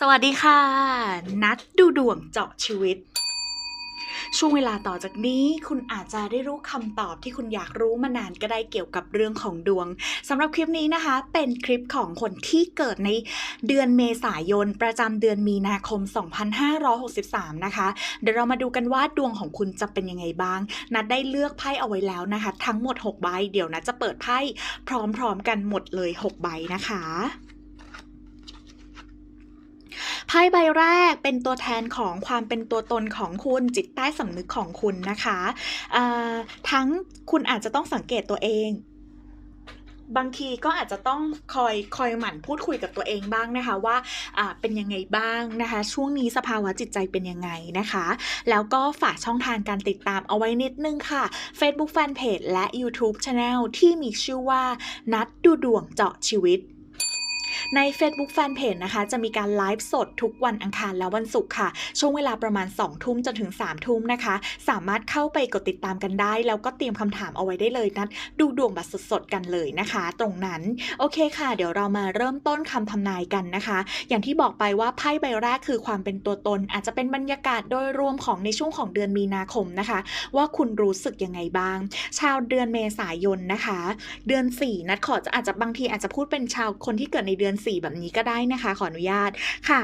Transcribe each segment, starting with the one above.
สวัสดีค่ะ นัดดูดวงเจาะชีวิต ช่วงเวลาต่อจากนี้คุณอาจจะได้รู้คำตอบที่คุณอยากรู้มานานก็ได้เกี่ยวกับเรื่องของดวงสำหรับคลิปนี้นะคะ เป็นคลิปของคนที่เกิดในเดือนเมษายน ประจำเดือนมีนาคม 2563 นะคะ เดี๋ยวเรามาดูกันว่าดวงของคุณจะเป็นยังไงบ้าง นัดได้เลือกไพ่เอาไว้แล้วนะคะ ทั้งหมด 6 ใบ เดี๋ยวนัดจะเปิดไพ่พร้อมๆกันหมดเลย 6 ใบนะคะ พ่ใบแรกเป็นตัวแทนของความเป็นตัวตนของคุณจิตใต้สำนึกของคุณนะคะทั้งคุณอาจจะต้องสังเกตตัวเองบางทีก็อาจจะต้องคอยคอยหมั่นพูดคุยกับตัวเองบ้างนะคะว่าอ่าเป็นยังไงบ้างนะคะ ช่วงนี้สภาวะจิตใจเป็นยังไงนะคะ แล้วก็ฝากช่องทางการติดตามเอาไว้นิดนึงค่ะ Facebook Fanpage และ YouTube Channel ที่มีชื่อว่านัดดูดวงเจาะชีวิต ใน Facebook Fanpage นะคะ จะมีการไลฟ์สดทุกวันอังคารและวันศุกร์ค่ะ ช่วงเวลาประมาณ 2 ทุ่มจนถึง 3 ทุ่มนะคะ สามารถเข้าไปกดติดตามกันได้ แล้วก็เตรียมคำถามเอาไว้ได้เลยนัดดูดวงแบบสดๆกันเลยนะคะ ตรงนั้น โอเคค่ะ เดี๋ยวเรามาเริ่มต้นคำทำนายกันนะคะ อย่างที่บอกไปว่าไพ่ใบแรกคือความเป็นตัวตน อาจจะเป็นบรรยากาศโดยรวมของในช่วงของเดือนมีนาคมนะคะ ว่าคุณรู้สึกยังไงบ้าง ชาวเดือนเมษายนนะคะ เดือน 4 นัดขอจะอาจจะบางทีอาจจะพูดเป็นชาวคนที่เกิดในเดือน4แบบนี้ก็ได้นะคะ ขออนุญาตค่ะ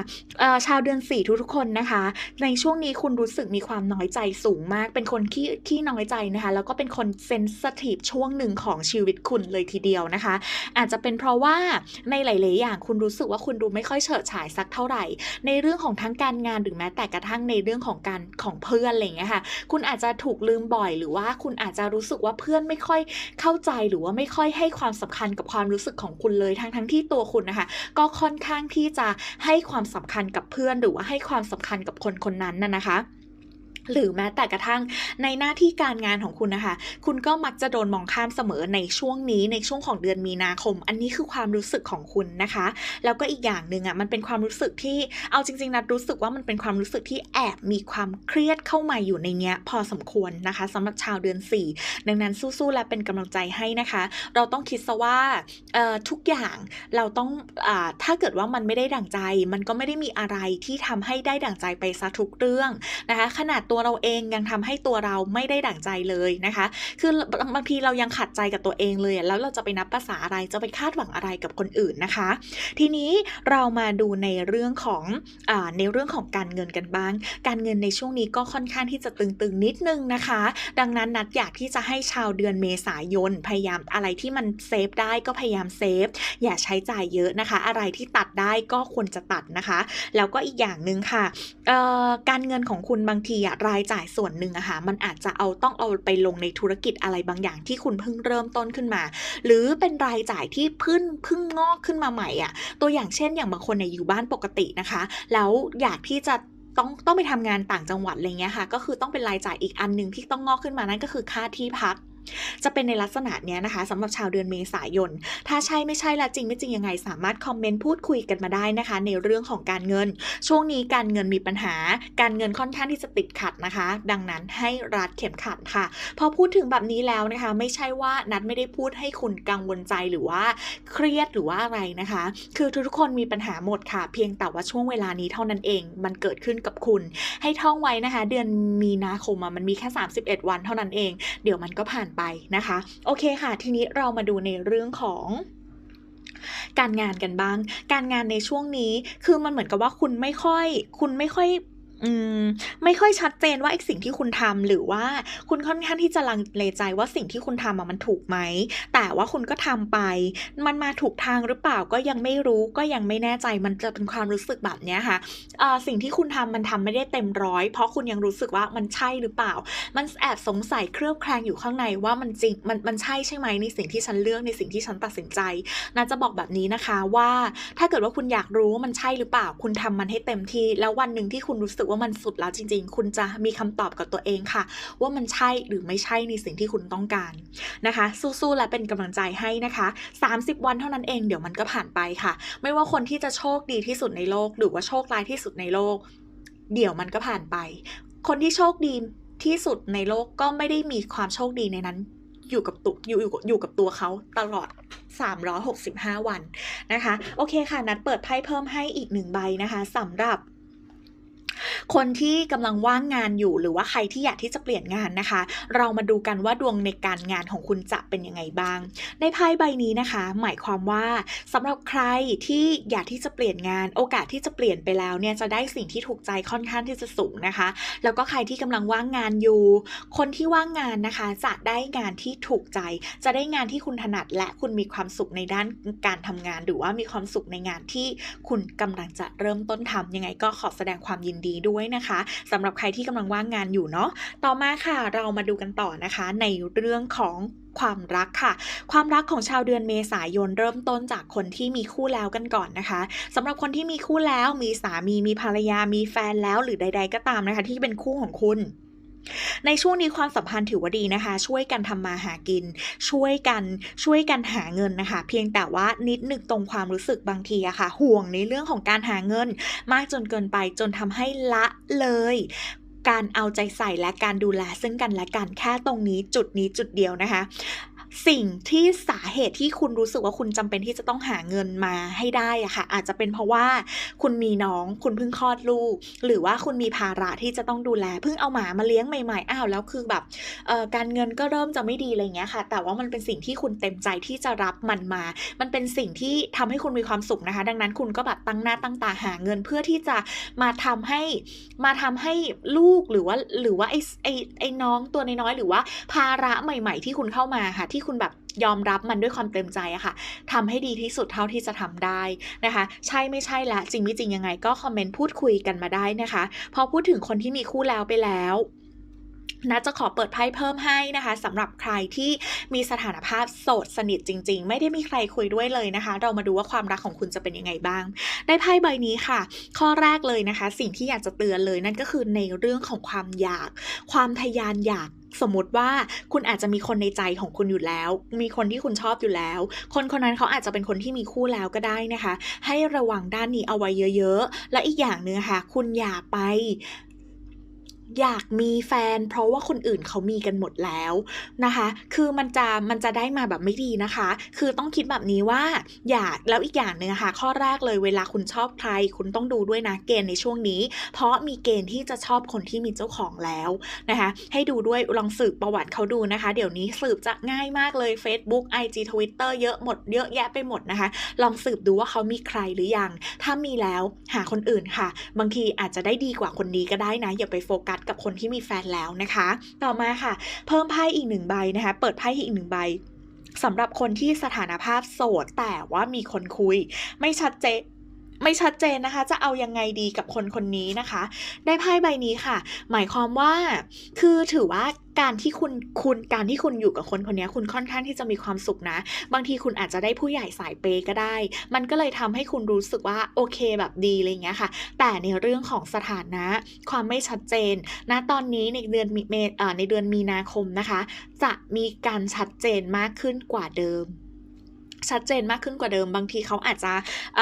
ชาวเดือน4ทุกๆคนนะคะ ในช่วงนี้คุณรู้สึกมีความน้อยใจสูงมาก เป็นคนที่ที่น้อยใจนะคะ แล้วก็เป็นคนเซนสทีฟช่วงหนึ่งของชีวิตคุณเลยทีเดียวนะคะ อาจจะเป็นเพราะว่าในหลาย ๆ อย่างคุณรู้สึกว่าคุณดูไม่ค่อยเฉิดฉายสักเท่าไหร่ ในเรื่องของทั้งการงานหรือแม้แต่กระทั่งในเรื่องของการของเพื่อนอะไรองเงี้ยค่ะ คุณอาจจะถูกลืมบ่อย หรือว่าคุณอาจจะรู้สึกว่าเพื่อนไม่ค่อยเข้าใจหรือว่าไม่ค่อยให้ความสำคัญกับความรู้สึกของคุณเลยทั้งทั้งที่ตัวคุณนะคะ ก็ค่อนข้างที่จะให้ความสำคัญกับเพื่อนหรือว่าให้ความสำคัญกับคนคนนั้นน่ะนะคะ หรือแม้แต่กระทั่งในหน้าที่การงานของคุณนะคะ คุณก็มักจะโดนมองข้ามเสมอในช่วงนี้ในช่วงของเดือนมีนาคม อันนี้คือความรู้สึกของคุณนะคะ แล้วก็อีกอย่างหนึ่งอะมันเป็นความรู้สึกที่เอาจริง ๆนะรู้สึกว่ามันเป็นความรู้สึกที่แอบมีความเครียดเข้ามาอยู่ในเนี้ยพอสมควรนะคะสำหรับชาวเดือน 4 ดังนั้นสู้ๆและเป็นกำลังใจให้นะคะ เราต้องคิดซะว่าทุกอย่างเราต้องอถ้าเกิดว่ามันไม่ได้ดั่งใจ มันก็ไม่ได้มีอะไรที่ทำให้ได้ดั่งใจไปซะทุกเรื่องนะคะ ขนาดตัวเราเองยังทำให้ตัวเราไม่ได้ดั่งใจเลยนะคะ คือบางทีเรายังขัดใจกับตัวเองเลย แล้วเราจะไปนับภาษาอะไรจะไปคาดหวังอะไรกับคนอื่นนะคะ ทีนี้เรามาดูในเรื่องของอในเรื่องของการเงินกันบ้าง การเงินในช่วงนี้ก็ค่อนข้างที่จะตึงๆนิดนึงนะคะ ดังนั้นนัดอยากที่จะให้ชาวเดือนเมษายนพยายามอะไรที่มันเซฟได้ก็พยายามเซฟอย่าใช้จ่ายเยอะนะคะ อะไรที่ตัดได้ก็ควรจะตัดนะคะ แล้วก็อีกอย่างหนึ่งค่ะการเงินของคุณบางทีอะรายจ่ายส่วนหนึ่งอะค่ะมันอาจจะเอาต้องเอาไปลงในธุรกิจอะไรบางอย่างที่คุณเพิ่งเริ่มต้นขึ้นมา หรือเป็นรายจ่ายที่เพิ่งเพิ่งงอกขึ้นมาใหม่อะตัวอย่างเช่นอย่างบางคนเนี่ยอยู่บ้านปกตินะคะ แล้วอยากที่จะต้องต้องไปทำงานต่างจังหวัดอะไรเงี้ยค่ะ ก็คือต้องเป็นรายจ่ายอีกอันหนึ่งที่ต้องงอกขึ้นมานั่นก็คือค่าที่พัก จะเป็นในลักษณะเนี้ยนะคะสำหรับชาวเดือนเมษายน ถ้าใช่ไม่ใช่ละจริงไม่จริงยังไง สามารถคอมเมนต์พูดคุยกันมาได้นะคะ ในเรื่องของการเงิน ช่วงนี้การเงินมีปัญหา การเงินค่อนข้างที่จะติดขัดนะคะ ดังนั้นให้รัดเข็มขัดค่ะ พอพูดถึงแบบนี้แล้วนะคะ ไม่ใช่ว่านัดไม่ได้พูดให้คุณกังวลใจหรือว่าเครียดหรือว่าอะไรนะคะ คือทุกๆคนมีปัญหาหมดค่ะ เพียงแต่ว่าช่วงเวลานี้เท่านั้นเอง มันเกิดขึ้นกับคุณ ให้ท่องไว้นะคะ เดือนมีนาคมมันมีแค่ 31 วันเท่านั้นเอง เดี๋ยวมันก็ผ่านไปนะคะ โอเคค่ะ ทีนี้เรามาดูในเรื่องของการงานกันบ้าง การงานในช่วงนี้คือมันเหมือนกับว่าคุณไม่ค่อย คุณไม่ค่อย อืม ไม่ค่อยชัดเจนว่าไอ้สิ่งที่คุณทำหรือว่าคุณค่อนข้างที่จะลังเลใจว่าสิ่งที่คุณทำอะมันถูกไหม แต่ว่าคุณก็ทำไป มันมาถูกทางหรือเปล่าก็ยังไม่รู้ก็ยังไม่แน่ใจมันจะเป็นความรู้สึกแบบเนี้ยค่ะเอ่อสิ่งที่คุณทำมันทำไม่ได้เต็มร้อยเพราะคุณยังรู้สึกว่ามันใช่หรือเปล่า มันแอบสงสัยเครือบแคลงอยู่ข้างในว่ามันจริงมันมันใช่ใช่ไหมในสิ่งที่ฉันเลือกในสิ่งที่ฉันตัดสินใจน่าจะบอกแบบนี้นะคะว่า ถ้าเกิดว่าคุณอยากรู้ว่ามันใช่หรือเปล่า คุณทำมันให้เต็มที่แล้ววันหนึ่งที่คุณรู้สึกว่ามันสุดแล้วจริง ๆ คุณจะมีคำตอบกับตัวเองค่ะ ว่ามันใช่หรือไม่ใช่ในสิ่งที่คุณต้องการนะคะ สู้ๆและเป็นกำลังใจให้นะคะ 30 วันเท่านั้นเองเดี๋ยวมันก็ผ่านไปค่ะ ไม่ว่าคนที่จะโชคดีที่สุดในโลก หรือว่าโชคร้ายที่สุดในโลก เดี๋ยวมันก็ผ่านไป คนที่โชคดีที่สุดในโลกก็ไม่ได้มีความโชคดีในนั้นอยู่กับตุอยู่อยู่อยู่กับตัวเขาตลอด 365 วันนะคะ โอเคค่ะ นัดเปิดไพ่เพิ่มให้อีกหนึ่งใบนะคะสำหรับ คนที่กำลังว่างงานอยู่หรือว่าใครที่อยากที่จะเปลี่ยนงานนะคะ เรามาดูกันว่าดวงในการงานของคุณจะเป็นยังไงบ้าง ในไพ่ใบนี้นะคะ หมายความว่าสำหรับใครที่อยากที่จะเปลี่ยนงาน โอกาสที่จะเปลี่ยนไปแล้วเนี่ยจะได้สิ่งที่ถูกใจค่อนข้างที่จะสูงนะคะ แล้วก็ใครที่กำลังว่างงานอยู่ คนที่ว่างงานนะคะจะได้งานที่ถูกใจ จะได้งานที่คุณถนัดและคุณมีความสุขในด้านการทำงาน หรือว่ามีความสุขในงานที่คุณกำลังจะเริ่มต้นทำยังไงก็ขอแสดงความยินดีด้วยนะคะสำหรับใครที่กำลังว่างงานอยู่เนาะต่อมาค่ะเรามาดูกันต่อนะคะในเรื่องของความรักค่ะ ความรักของชาวเดือนเมษายนเริ่มต้นจากคนที่มีคู่แล้วกันก่อนนะคะสำหรับคนที่มีคู่แล้วมีสามีมีภรรยามีแฟนแล้วหรือใด ๆ ก็ตามนะคะ ที่เป็นคู่ของคุณ ในช่วงนี้ความสัมพันธ์ถือว่าดีนะคะ ช่วยกันทำมาหากิน ช่วยกันช่วยกันหาเงินนะคะ เพียงแต่ว่านิดนึงตรงความรู้สึกบางทีอะค่ะ ห่วงในเรื่องของการหาเงิน มากจนเกินไปจนทำให้ละเลยการเอาใจใส่และการดูแลซึ่งกันและกันแค่ตรงนี้จุดนี้จุดเดียวนะคะ สิ่งที่สาเหตุที่คุณรู้สึกว่าคุณจำเป็นที่จะต้องหาเงินมาให้ได้อะค่ะอาจจะเป็นเพราะว่าคุณมีน้องคุณเพิ่งคลอดลูก หรือว่าคุณมีภาระที่จะต้องดูแลเพิ่งเอาหมามาเลี้ยงใหม่ๆอ้าวแล้วคือแบบการเงินก็เริ่มจะไม่ดีอะไรเงี้ยค่ะ แต่ว่ามันเป็นสิ่งที่คุณเต็มใจที่จะรับมันมา มันเป็นสิ่งที่ทำให้คุณมีความสุขนะคะ ดังนั้นคุณก็แบบตั้งหน้าตั้งตาหาเงินเพื่อที่จะมาทำให้มาทำให้ลูกหรือว่าหรือว่าไอ้ไอ้ไอ้น้องตัวน้อยๆหรือว่าภาระใหม่ ๆ ที่คุณเข้ามาค่ะที่คุณแบบยอมรับมันด้วยความเต็มใจอะค่ะทำให้ดีที่สุดเท่าที่จะทำได้นะคะ ใช่ไม่ใช่ละจริงไม่จริงยังไง ก็คอมเมนต์พูดคุยกันมาได้นะคะ พอพูดถึงคนที่มีคู่แล้วไปแล้วนะจะขอเปิดไพ่เพิ่มให้นะคะสำหรับใครที่มีสถานภาพโสดสนิทจริง ๆ ไม่ได้มีใครคุยด้วยเลยนะคะ เรามาดูว่าความรักของคุณจะเป็นยังไงบ้าง ได้ไพ่ใบนี้ค่ะ ข้อแรกเลยนะคะ สิ่งที่อยากจะเตือนเลยนั่นก็คือในเรื่องของความอยาก ความทะยานอยาก สมมติว่าคุณอาจจะมีคนในใจของคุณอยู่แล้ว มีคนที่คุณชอบอยู่แล้ว คนคนนั้นเขาอาจจะเป็นคนที่มีคู่แล้วก็ได้นะคะ ให้ระวังด้านนี้เอาไว้เยอะ ๆ และอีกอย่างหนึ่งค่ะ คุณอย่าไป อยากมีแฟน เพราะว่าคนอื่นเขามีกันหมดแล้วนะคะ คือมันจะมันจะได้มาแบบไม่ดีนะคะ คือต้องคิดแบบนี้ว่าอยากแล้วอีกอย่างหนึ่งอะค่ะ ข้อแรกเลยเวลาคุณชอบใคร คุณต้องดูด้วยนะเกณฑ์ในช่วงนี้ เพราะมีเกณฑ์ที่จะชอบคนที่มีเจ้าของแล้วนะคะ ให้ดูด้วยลองสืบประวัติเขาดูนะคะ เดี๋ยวนี้สืบจะง่ายมากเลย Facebook IG Twitter เยอะหมดเยอะแยะไปหมดนะคะ ลองสืบดูว่าเขามีใครหรือยัง ถ้ามีแล้วหาคนอื่นค่ะ บางทีอาจจะได้ดีกว่าคนนี้ก็ได้นะ อย่าไปโฟกัสกับคนที่มีแฟนแล้วนะคะ ต่อมาค่ะ เพิ่มไพ่อีกหนึ่งใบนะคะ เปิดไพ่อีกหนึ่งใบสำหรับคนที่สถานภาพโสดแต่ว่ามีคนคุย ไม่ชัดเจน ไม่ชัดเจนนะคะ จะเอายังไงดีกับคนคนนี้นะคะ ได้ไพ่ใบนี้ค่ะ หมายความว่าคือถือว่าการที่คุณคุณการที่คุณอยู่กับคนคนนี้คุณค่อนข้างที่จะมีความสุขนะ บางทีคุณอาจจะได้ผู้ใหญ่สายเปย์ก็ได้ มันก็เลยทำให้คุณรู้สึกว่าโอเคแบบดีอะไรเงี้ยค่ะ แต่ในเรื่องของสถานะ ความไม่ชัดเจนณตอนนี้ในเดือนมีเมในเดือนมีนาคมนะคะ จะมีการชัดเจนมากขึ้นกว่าเดิม ชัดเจนมากขึ้นกว่าเดิมบางทีเขาอาจจะ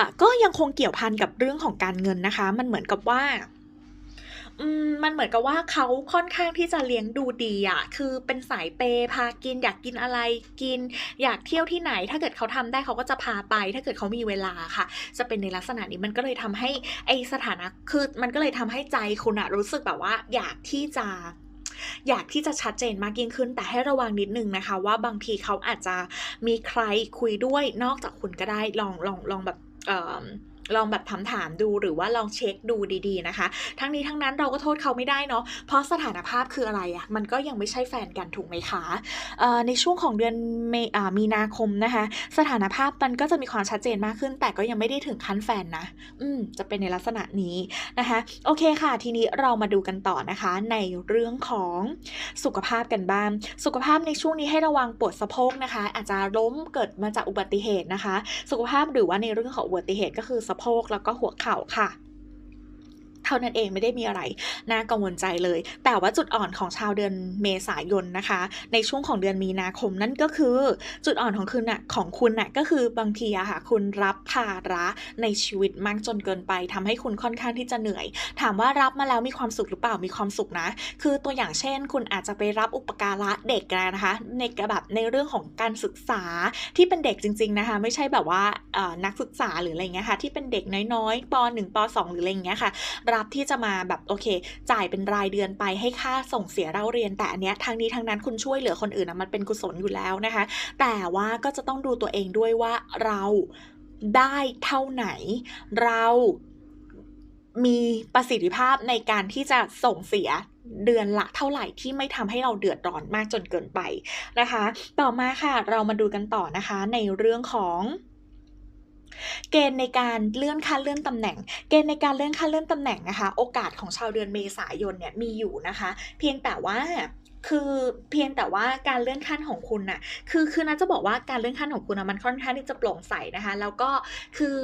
ะก็ยังคงเกี่ยวพันกับเรื่องของการเงินนะคะ มันเหมือนกับว่ามันเหมือนกับว่าเขาค่อนข้างที่จะเลี้ยงดูดีอะคือเป็นสายเปย์พากินอยากกินอะไรกิน อยากเที่ยวที่ไหน ถ้าเกิดเขาทำได้เขาก็จะพาไป ถ้าเกิดเขามีเวลาค่ะ จะเป็นในลักษณะนี้มันก็เลยทำให้ไอสถานะคือมันก็เลยทำให้ใจคุณอะรู้สึกแบบว่า อยากที่จะ อยากที่จะชัดเจนมากยิ่งขึ้น แต่ให้ระวังนิดนึงนะคะ ว่าบางทีเขาอาจจะมีใครคุยด้วยนอกจากคุณก็ได้ลองลองลองแบบ ลองแบบถามถามดูหรือว่าลองเช็คดูดีๆนะคะ ทั้งนี้ทั้งนั้นเราก็โทษเขาไม่ได้เนาะเพราะสถานภาพคืออะไรอะมันก็ยังไม่ใช่แฟนกันถูกไหมคะในช่วงของเดือนเมอมีนาคมนะคะ สถานภาพมันก็จะมีความชัดเจนมากขึ้น แต่ก็ยังไม่ได้ถึงขั้นแฟนนะ อืมจะเป็นในลักษณะนี้นะคะ โอเคค่ะ ทีนี้เรามาดูกันต่อนะคะ ในเรื่องของสุขภาพกันบ้าง สุขภาพในช่วงนี้ให้ระวังปวดสะโพกนะคะ อาจจะล้มเกิดมาจากอุบัติเหตุนะคะ สุขภาพหรือว่าในเรื่องของอุบัติเหตุก็คือสะโพกแล้วก็หัวเข่าค่ะ ท่านั้นเองไม่ได้มีอะไรน่ากังวลใจเลย แต่ว่าจุดอ่อนของชาวเดือนเมษายนนะคะ ในช่วงของเดือนมีนาคมนั่นก็คือ จุดอ่อนของคุณน่ะของคุณน่ะก็คือบางทีอะค่ะคุณรับภาระในชีวิตมากจนเกินไปทำให้คุณค่อนข้างที่จะเหนื่อย ถามว่ารับมาแล้วมีความสุขหรือเปล่ามีความสุขนะ คือตัวอย่างเช่น คุณอาจจะไปรับอุปการะเด็กนะคะในแบบในเรื่องของการศึกษาที่เป็นเด็กจริง ๆนะคะ ไม่ใช่แบบว่านักศึกษาหรืออะไรเงี้ยค่ะที่เป็นเด็กน้อยๆป .1 ป .2 หรืออะไรเงี้ยค่ะรับที่จะมาแบบโอเค จ่ายเป็นรายเดือนไปให้ค่าส่งเสียเล่าเรียน แต่อันเนี้ยทางนี้ทางนั้นคุณช่วยเหลือคนอื่นนะมันเป็นกุศลอยู่แล้วนะคะ แต่ว่าก็จะต้องดูตัวเองด้วยว่าเราได้เท่าไหน เรามีประสิทธิภาพในการที่จะส่งเสียเดือนละเท่าไหร่ที่ไม่ทำให้เราเดือดร้อนมากจนเกินไปนะคะ ต่อมาค่ะเรามาดูกันต่อนะคะในเรื่องของ เกณฑ์ในการเลื่อนขั้นเลื่อนตำแหน่ง เกณฑ์ในการเลื่อนขั้นเลื่อนตำแหน่งนะคะ โอกาสของชาวเดือนเมษายนเนี่ยมีอยู่นะคะ เพียงแต่ว่า คือเพียงแต่ว่าการเลื่อนขั้นของคุณน่ะ คือคือนะจะบอกว่าการเลื่อนขั้นของคุณนะมันค่อนข้างที่จะโปร่งใสนะคะ แล้วก็คือ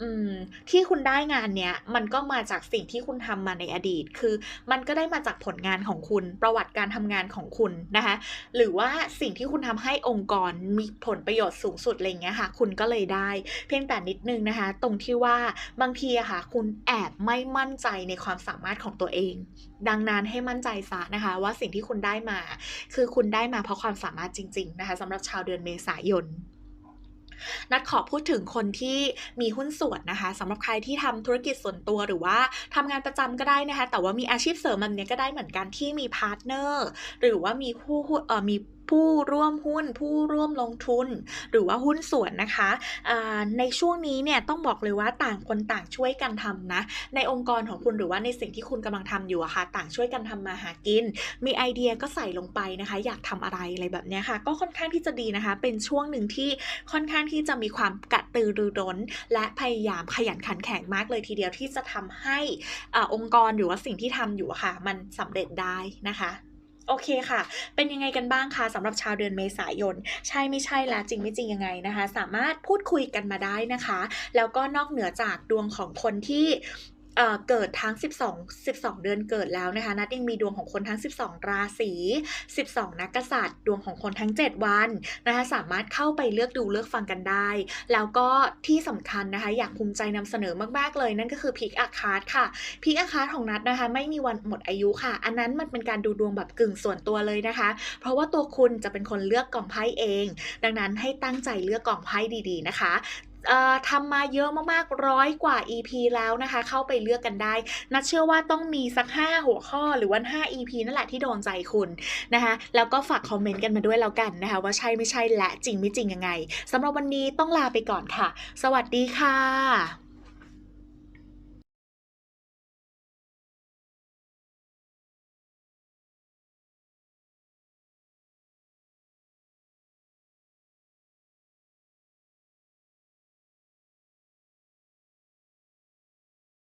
อืมที่คุณได้งานเนี้ยมันก็มาจากสิ่งที่คุณทำมาในอดีต คือมันก็ได้มาจากผลงานของคุณ ประวัติการทำงานของคุณนะคะ หรือว่าสิ่งที่คุณทำให้องค์กรมีผลประโยชน์สูงสุดอะไรเงี้ยค่ะ คุณก็เลยได้ เพียงแต่นิดนึงนะคะ ตรงที่ว่าบางทีอะค่ะ คุณแอบไม่มั่นใจในความสามารถของตัวเอง ดังนั้นให้มั่นใจซะนะคะ ว่าสิ่งที่คุณได้มา คือคุณได้มาเพราะความสามารถจริง ๆ นะคะสำหรับชาวเดือนเมษายนนัดขอพูดถึงคนที่มีหุ้นส่วนนะคะสำหรับใครที่ทำธุรกิจส่วนตัวหรือว่าทำงานประจำก็ได้นะคะ แต่ว่ามีอาชีพเสริมแบบนี้ก็ได้เหมือนกันที่มีพาร์ทเนอร์หรือว่ามีผู้เอ่อมีผู้ร่วมหุ้นผู้ร่วมลงทุน หรือว่าหุ้นส่วนนะคะในช่วงนี้เนี่ยต้องบอกเลยว่าต่างคนต่างช่วยกันทำนะ ในองค์กรของคุณหรือว่าในสิ่งที่คุณกำลังทำอยู่อะค่ะ ต่างช่วยกันทำมาหากิน มีไอเดียก็ใส่ลงไปนะคะ อยากทำอะไรอะไรแบบนี้ค่ะ ก็ค่อนข้างที่จะดีนะคะ เป็นช่วงหนึ่งที่ค่อนข้างที่จะมีความกระตือรือร้น และพยายามขยันขันแข็งมากเลยทีเดียวที่จะทำให้อองค์กรหรือว่าสิ่งที่ทำอยู่อะค่ะ มันสำเร็จได้นะคะ โอเคค่ะ เป็นยังไงกันบ้างคะสำหรับชาวเดือนเมษายน ใช่ไม่ใช่และจริงไม่จริงยังไงนะคะ สามารถพูดคุยกันมาได้นะคะ แล้วก็นอกเหนือจากดวงของคนที่ เกิดทั้ง 12 12 เดือนเกิดแล้วนะคะนัดยังมีดวงของคนทั้ง 12 ราศี 12 นักกษัตริย์ ดวงของคนทั้ง 7 วันนะคะสามารถเข้าไปเลือกดูเลือกฟังกันได้ แล้วก็ที่สำคัญนะคะอยากภูมิใจนำเสนอมากๆเลย นั่นก็คือพิกอาคาร์ดค่ะพิกอาคาร์ดของนัดนะคะไม่มีวันหมดอายุค่ะ อันนั้นมันเป็นการดูดวงแบบกึ่งส่วนตัวเลยนะคะ เพราะว่าตัวคุณจะเป็นคนเลือกกล่องไพ่เอง ดังนั้นให้ตั้งใจเลือกกล่องไพ่ดีๆนะคะ ทำมาเยอะมากๆร้อยกว่า EP แล้วนะคะ เข้าไปเลือกกันได้นัดเชื่อว่าต้องมีสัก 5 หัวข้อหรือว่า5 EP นั่นแหละที่โดนใจคุณนะคะแล้วก็ฝากคอมเมนต์กันมาด้วยแล้วกันนะคะ ว่าใช่ไม่ใช่และจริงไม่จริงยังไงสำหรับวันนี้ต้องลาไปก่อนค่ะ สวัสดีค่ะ